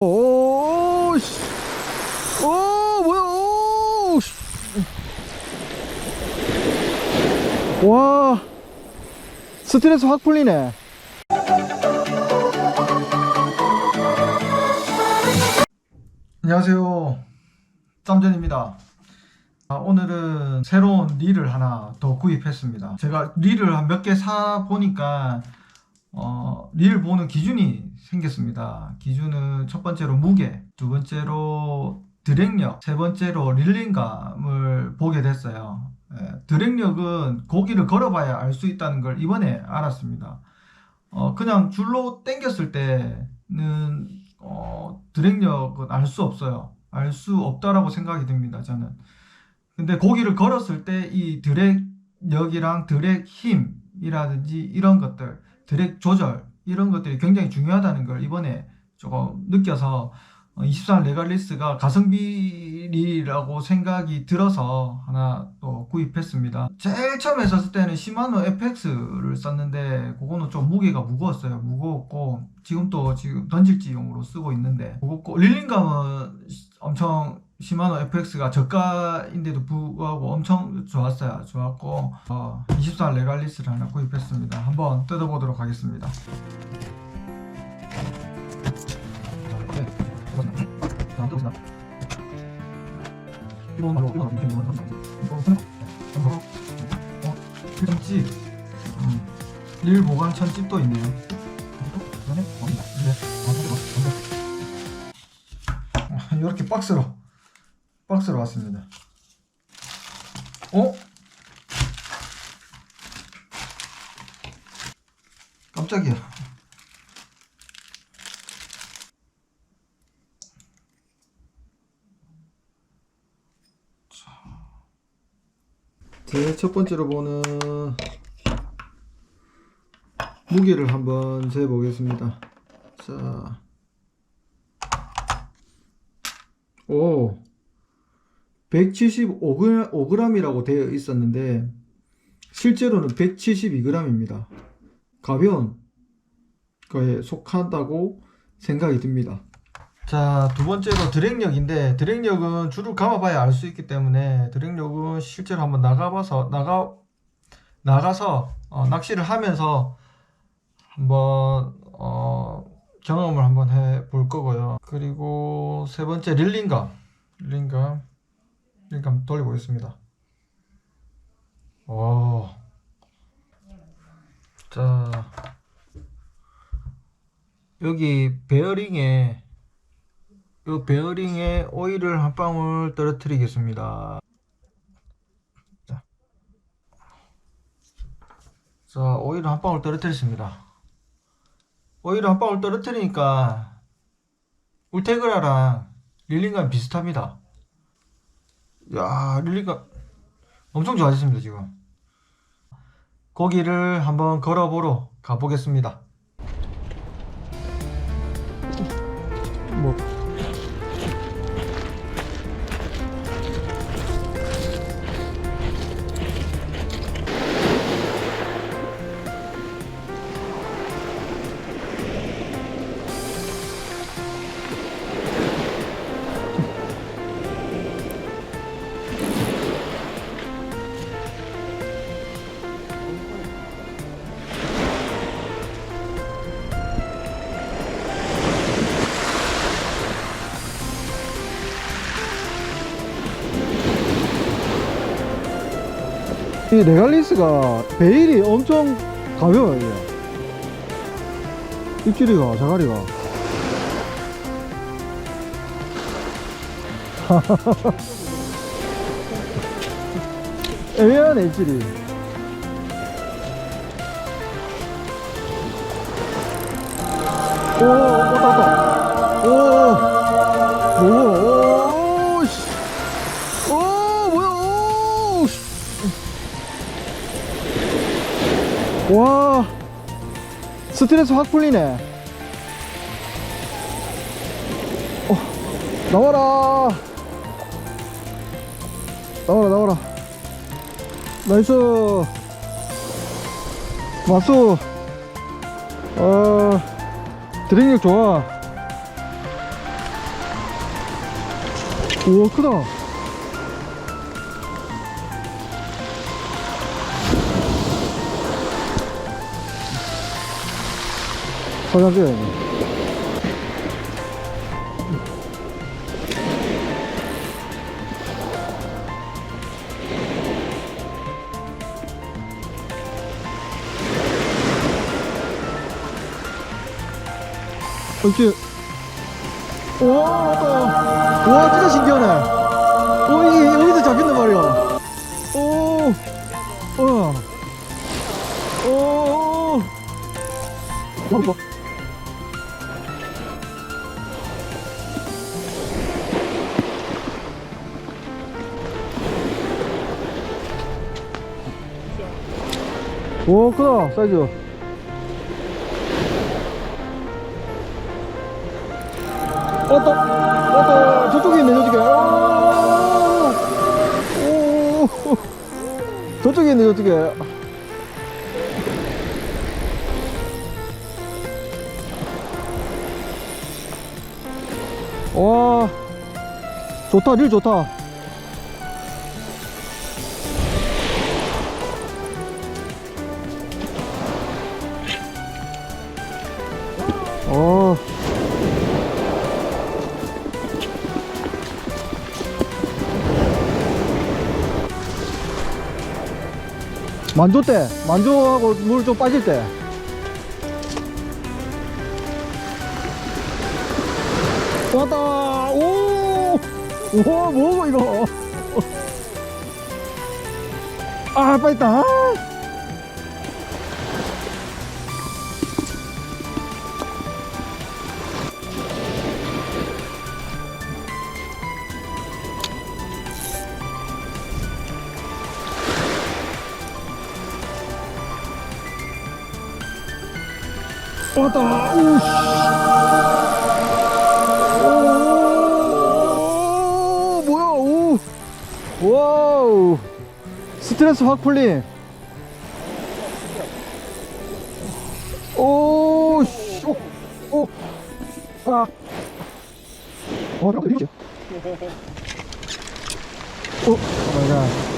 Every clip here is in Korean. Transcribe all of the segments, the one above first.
오, 씨. 오, 뭐야, 오, 씨. 와, 스트레스 확 풀리네. 안녕하세요. 짬전입니다. 아, 오늘은 새로운 릴을 하나 더 구입했습니다. 제가 릴을 한 몇 개 사 보니까 어, 릴 보는 기준이 생겼습니다. 기준은 첫 번째로 무게, 두 번째로 드랙력, 세 번째로 릴링감을 보게 됐어요. 예, 드랙력은 고기를 걸어봐야 알 수 있다는 걸 이번에 알았습니다. 어, 그냥 줄로 당겼을 때는 어, 드랙력은 알 수 없어요. 알 수 없다라고 생각이 듭니다. 저는. 근데 고기를 걸었을 때 이 드랙력이랑 드랙 힘이라든지 이런 것들, 드랙 조절 이런 것들이 굉장히 중요하다는 걸 이번에 조금 느껴서 24 레갈리스가 가성비리라고 생각이 들어서 하나 또 구입했습니다. 제일 처음에 썼을 때는 시마노 FX를 썼는데 그거는 좀 무게가 무거웠어요. 무거웠고 지금 또 지금 던질지용으로 쓰고 있는데 무겁고 릴링감은 엄청 시마노 FX가 저가인데도 불구하고 엄청 좋았어요. 좋았고 어, 24 레갈리스를 하나 구입했습니다. 한번 뜯어보도록 하겠습니다. 필름집. 음. 릴 보관 천집도 있네요. 네. 이렇게 박스로 박스로 왔습니다. 어? 깜짝이야. 제일 첫 번째로 보는 무게를 한번 재보겠습니다. 자, 오, 175g이라고 되어 있었는데 실제로는 172g입니다. 가벼운 거에 속한다고 생각이 듭니다. 자, 두 번째로 드랙력인데 드랙력은 줄을 감아봐야 알 수 있기 때문에 드랙력은 실제로 한번 나가봐서 나가 나가서 어, 낚시를 하면서 한번 어, 경험을 한번 해 볼 거고요. 그리고 세 번째 릴링감, 릴링감, 릴링감 돌려보겠습니다. 오, 자 여기 베어링에 이 베어링에 오일을 한 방울 떨어뜨리겠습니다. 자, 자 오일을 한 방울 떨어뜨렸습니다. 오일을 한 방울 떨어뜨리니까 울테그라랑 릴링감 비슷합니다. 야 릴링감 엄청 좋아졌습니다 지금. 고기를 한번 걸어보러 가보겠습니다. 이 레갈리스가 베일이 엄청 가벼워요 이게. 입질이가 자갈이가. 애매하네 입질이. 오 왔다 왔다 와 스트레스 확 풀리네. 어, 나와라. 나와라 나와라. 나이스. 마수. 어 드링력 좋아. 우와 크다 사장 줘야지 이렇게 와, 왔다. 와, 진짜 신기하네. 오, 이게 여기서 잡힌단 말이야. 오, 어, 오, 오. 오, 크다, 사이즈. 왔다 왔다 저쪽에 있네 저쪽에. 오, 오. 저쪽에 있네 저쪽에. 와. 좋다 릴 좋다 어 만조 때 만조하고 물 좀 빠질 때. 왔다. 오! 우와 뭐고 이거? 아 빠졌다 왔다 우씨. 오 뭐야 오. 와우. 스트레스 확 풀림. 오씨. 오오아. 어, 이렇게. 오, 마이 갓.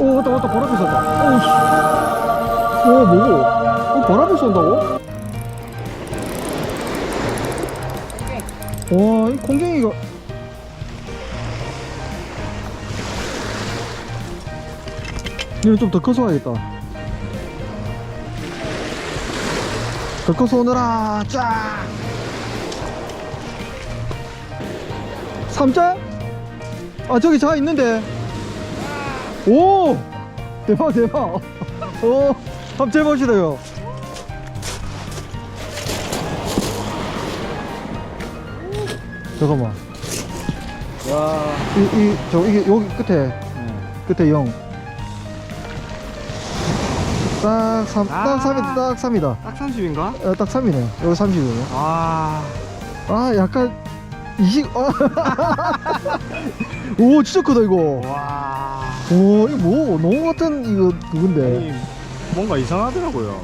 오 왔다 왔다. 바람 쏜다. 오씨. 오 뭐고? 어, 바람이 쏜다고? 와이 공갱이가. 얘는 좀 더 커서 와야겠다. 더 커서 오너라. 쫙 삼자? 아 저기 자 있는데 오 대박 대박 오 한번 재보시래요 잠깐만 와. 이 이 저 이게 여기 끝에 끝에 0 딱 3, 딱 아. 3이 딱 3이다 딱 30인가? 어, 딱 3이네 여기 30이네 아. 아 약간 20 아. 오 진짜 크다 이거 와. 오 이거 뭐 농어 같은 이거 그건데? 아니, 뭔가 이상하더라고요.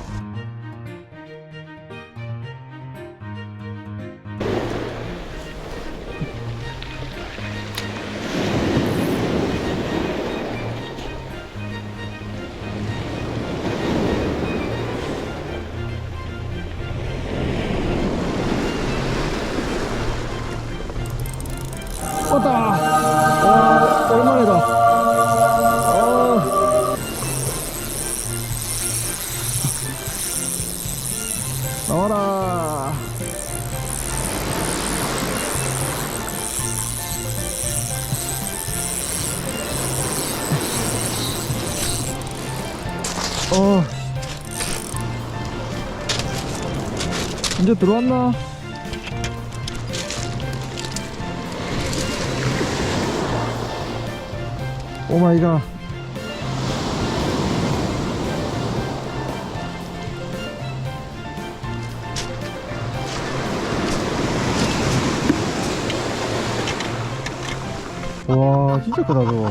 왔다. 와 오랜만이다 이제 들어왔나? 오 마이 갓 와 진짜 크다 저거